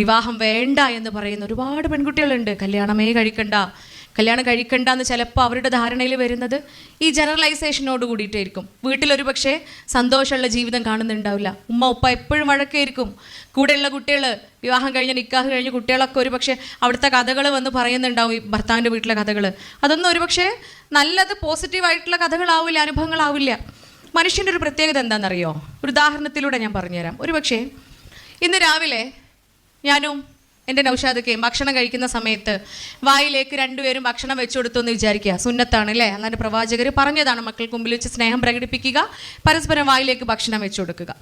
വിവാഹം വേണ്ട എന്ന് പറയുന്ന ഒരുപാട് പെൺകുട്ടികളുണ്ട്. കല്യാണമേ കഴിക്കണ്ട. കല്യാണം കഴിക്കണ്ട എന്ന് ചിലപ്പോൾ അവരുടെ ധാരണയിൽ വരുന്നത് ഈ ജനറലൈസേഷനോട് കൂടിയിട്ടായിരിക്കും. വീട്ടിലൊരു പക്ഷേ സന്തോഷമുള്ള ജീവിതം കാണുന്നുണ്ടാവില്ല. ഉമ്മ ഉപ്പ എപ്പോഴും വഴക്കായിരിക്കും. കൂടെയുള്ള കുട്ടികൾ വിവാഹം കഴിഞ്ഞ് നിക്കാഹ് കഴിഞ്ഞ് കുട്ടികളൊക്കെ ഒരു പക്ഷേ അവിടുത്തെ കഥകൾ വന്ന് പറയുന്നുണ്ടാവും ഈ ഭർത്താവിന്റെ വീട്ടിലെ കഥകൾ അതൊന്നും ഒരു പക്ഷേ നല്ലത് പോസിറ്റീവായിട്ടുള്ള കഥകളാവില്ല അനുഭവങ്ങളാവില്ല. മനുഷ്യന്റെ ഒരു പ്രത്യേകത എന്താണെന്നറിയോ? ഒരു ഉദാഹരണത്തിലൂടെ ഞാൻ പറഞ്ഞുതരാം. ഒരു പക്ഷേ ഇന്ന് രാവിലെ ഞാനും എന്റെ നൗഷാദൊക്കെയും ഭക്ഷണം കഴിക്കുന്ന സമയത്ത് വായിലേക്ക് രണ്ടുപേരും ഭക്ഷണം വെച്ചു കൊടുത്തു എന്ന് വിചാരിക്കുക. സുന്നത്താണ് അല്ലേ? അന്നാണ് പ്രവാചകർ പറഞ്ഞതാണ് മക്കൾക്ക് മുമ്പിൽ വെച്ച് സ്നേഹം പ്രകടിപ്പിക്കുക പരസ്പരം വായിലേക്ക് ഭക്ഷണം വെച്ചു കൊടുക്കുക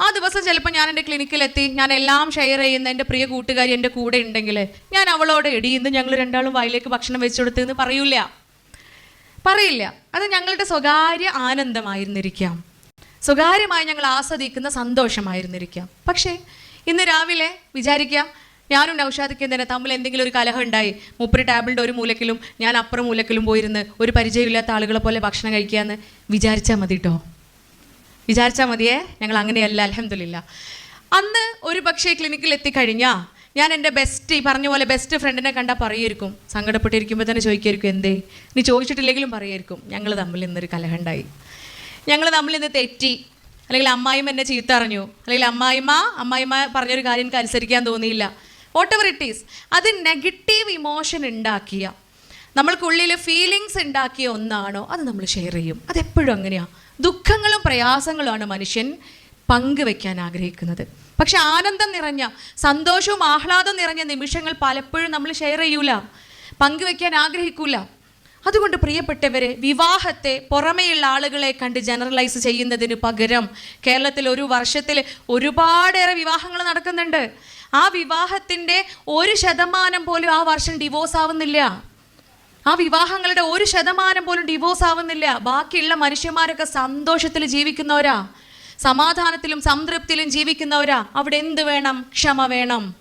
ആ ദിവസം ചിലപ്പോൾ ഞാൻ എന്റെ ക്ലിനിക്കിലെത്തി ഞാൻ എല്ലാം ഷെയർ ചെയ്യുന്ന എന്റെ പ്രിയ കൂട്ടുകാരി എന്റെ കൂടെ ഉണ്ടെങ്കിൽ ഞാൻ അവളോട് എടിയുന്നു ഞങ്ങൾ രണ്ടാളും വായിലേക്ക് ഭക്ഷണം വെച്ചു കൊടുത്തു എന്ന് പറയൂല പറയില്ല. അത് ഞങ്ങളുടെ സ്വകാര്യ ആനന്ദമായിരുന്നിരിക്കാം. സ്വകാര്യമായി ഞങ്ങൾ ആസ്വദിക്കുന്ന സന്തോഷമായിരുന്നിരിക്കാം. പക്ഷേ ഇന്ന് രാവിലെ വിചാരിക്കാം ഞാനും നൗഷാദിക്കും തന്നെ തമ്മിൽ എന്തെങ്കിലും ഒരു കലഹം ഉണ്ടായി. മുപ്പര് ടേബിളിന്റെ ഒരു മൂലക്കിലും ഞാൻ അപ്പുറം മൂലക്കിലും പോയിരുന്ന് ഒരു പരിചയമില്ലാത്ത ആളുകളെ പോലെ ഭക്ഷണം കഴിക്കുകയെന്ന് വിചാരിച്ചാൽ മതി കേട്ടോ വിചാരിച്ചാൽ മതിയേ ഞങ്ങൾ അങ്ങനെയല്ല അലഹമില്ല അന്ന് ഒരു പക്ഷേ ക്ലിനിക്കിൽ എത്തിക്കഴിഞ്ഞാൽ ഞാൻ എന്റെ ബെസ്റ്റ് ഈ പറഞ്ഞ പോലെ ബെസ്റ്റ് ഫ്രണ്ടിനെ കണ്ടാൽ പറയുമായിരിക്കും. സങ്കടപ്പെട്ടിരിക്കുമ്പോൾ തന്നെ ചോദിക്കുമായിരിക്കും എന്തേ? നീ ചോദിച്ചിട്ടില്ലെങ്കിലും പറയുമായിരിക്കും ഞങ്ങൾ തമ്മിൽ ഇന്നൊരു കലഹമുണ്ടായി ഞങ്ങൾ തമ്മിൽ ഇന്ന് തെറ്റി. അല്ലെങ്കിൽ അമ്മായിമ്മ എന്നെ ചീത്ത അറിഞ്ഞു. അല്ലെങ്കിൽ അമ്മായിമ്മ അമ്മായിമ്മ പറഞ്ഞൊരു കാര്യം എനിക്ക് അനുസരിക്കാൻ തോന്നിയില്ല. വോട്ട് എവർ ഇറ്റ് ഈസ് അത് നെഗറ്റീവ് ഇമോഷൻ ഉണ്ടാക്കിയ നമ്മൾക്കുള്ളിൽ ഫീലിങ്സ് ഉണ്ടാക്കിയ ഒന്നാണോ അത് നമ്മൾ ഷെയർ ചെയ്യും. അതെപ്പോഴും അങ്ങനെയാണ് ദുഃഖങ്ങളും പ്രയാസങ്ങളുമാണ് മനുഷ്യൻ പങ്കുവെക്കാൻ ആഗ്രഹിക്കുന്നത്. പക്ഷെ ആനന്ദം നിറഞ്ഞ സന്തോഷവും ആഹ്ലാദം നിറഞ്ഞ നിമിഷങ്ങൾ പലപ്പോഴും നമ്മൾ ഷെയർ ചെയ്യൂല. പങ്കുവെക്കാൻ ആഗ്രഹിക്കൂല. അതുകൊണ്ട് പ്രിയപ്പെട്ടവരെ വിവാഹത്തെ പുറമെയുള്ള ആളുകളെ കണ്ട് ജനറലൈസ് ചെയ്യുന്നതിന് പകരം കേരളത്തിൽ ഒരു വർഷത്തിൽ ഒരുപാടേറെ വിവാഹങ്ങൾ നടക്കുന്നുണ്ട്. ആ വിവാഹത്തിന്റെ ഒരു ശതമാനം പോലും ആ വർഷം ഡിവോഴ്സ് ആവുന്നില്ല. ആ വിവാഹങ്ങളുടെ ഒരു ശതമാനം പോലും ഡിവോഴ്സ് ആവുന്നില്ല. ബാക്കിയുള്ള മനുഷ്യന്മാരൊക്കെ സന്തോഷത്തിൽ ജീവിക്കുന്നവരാ. സമാധാനത്തിലും സംതൃപ്തിയിലും ജീവിക്കുന്നവരാ. അവിടെ എന്ത് വേണം? ക്ഷമ വേണം.